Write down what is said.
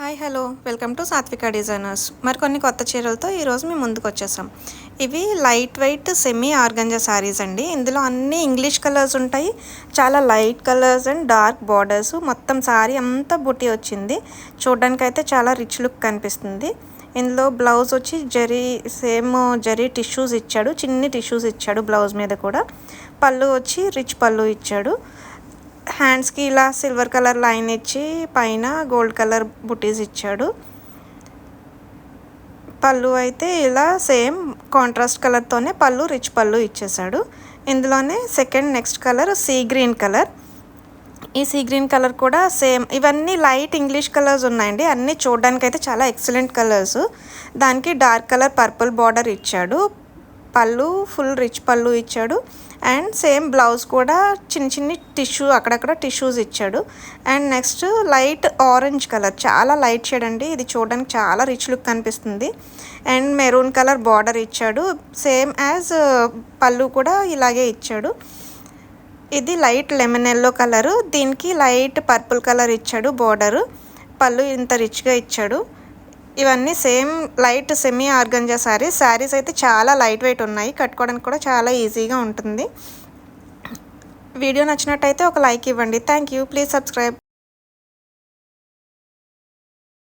Hi hello. Welcome to Satvika designers. మరికొన్ని కొత్త చీరలతో ఈరోజు మేము ముందుకు వచ్చేసాం. ఇవి light weight semi organza saris అండి. ఇందులో అన్ని ఇంగ్లీష్ కలర్స్ ఉంటాయి. చాలా light colours and dark borders. మొత్తం శారీ అంతా బుట్టి వచ్చింది. చూడడానికి అయితే చాలా రిచ్ లుక్ కనిపిస్తుంది. ఇందులో బ్లౌజ్ వచ్చి జరీ సేమ్ జరీ టిష్యూస్ ఇచ్చాడు. చిన్ని టిష్యూస్ ఇచ్చాడు బ్లౌజ్ మీద కూడా. పళ్ళు వచ్చి రిచ్ పళ్ళు ఇచ్చాడు. హ్యాండ్స్కి ఇలా సిల్వర్ కలర్ లైన్ ఇచ్చి పైన గోల్డ్ కలర్ బుటీస్ ఇచ్చాడు. పళ్ళు అయితే ఇలా సేమ్ కాంట్రాస్ట్ కలర్తోనే పళ్ళు రిచ్ పళ్ళు ఇచ్చేసాడు ఇందులోనే second next colour sea green colour ఈ సీ గ్రీన్ కలర్ కూడా సేమ్ ఇవన్నీ లైట్ ఇంగ్లీష్ కలర్స్ ఉన్నాయండి. అన్నీ చూడడానికి అయితే చాలా ఎక్సలెంట్ కలర్స్ దానికి డార్క్ కలర్ పర్పుల్ బార్డర్ ఇచ్చాడు. పళ్ళు ఫుల్ రిచ్ పళ్ళు ఇచ్చాడు. అండ్ సేమ్ బ్లౌజ్ కూడా చిన్న చిన్ని టిష్యూ అక్కడక్కడ టిష్యూస్ ఇచ్చాడు. And next light orange colour చాలా లైట్ షేడ్ అండి. ఇది చూడడానికి చాలా రిచ్ లుక్ కనిపిస్తుంది. అండ్ మెరూన్ కలర్ బార్డర్ ఇచ్చాడు. సేమ్ యాజ్ uh, పళ్ళు కూడా ఇలాగే ఇచ్చాడు. ఇది లైట్ లెమన్ ఎల్లో కలరు దీనికి లైట్ పర్పుల్ కలర్ ఇచ్చాడు బార్డరు పళ్ళు ఇంత రిచ్గా ఇచ్చాడు. ఇవన్నీ same light semi organza saris saris అయితే చాలా లైట్ వెయిట్ ఉన్నాయి. కట్టుకోవడానికి కూడా చాలా ఈజీగా ఉంటుంది. వీడియో నచ్చినట్టయితే ఒక లైక్ ఇవ్వండి. Thank you please subscribe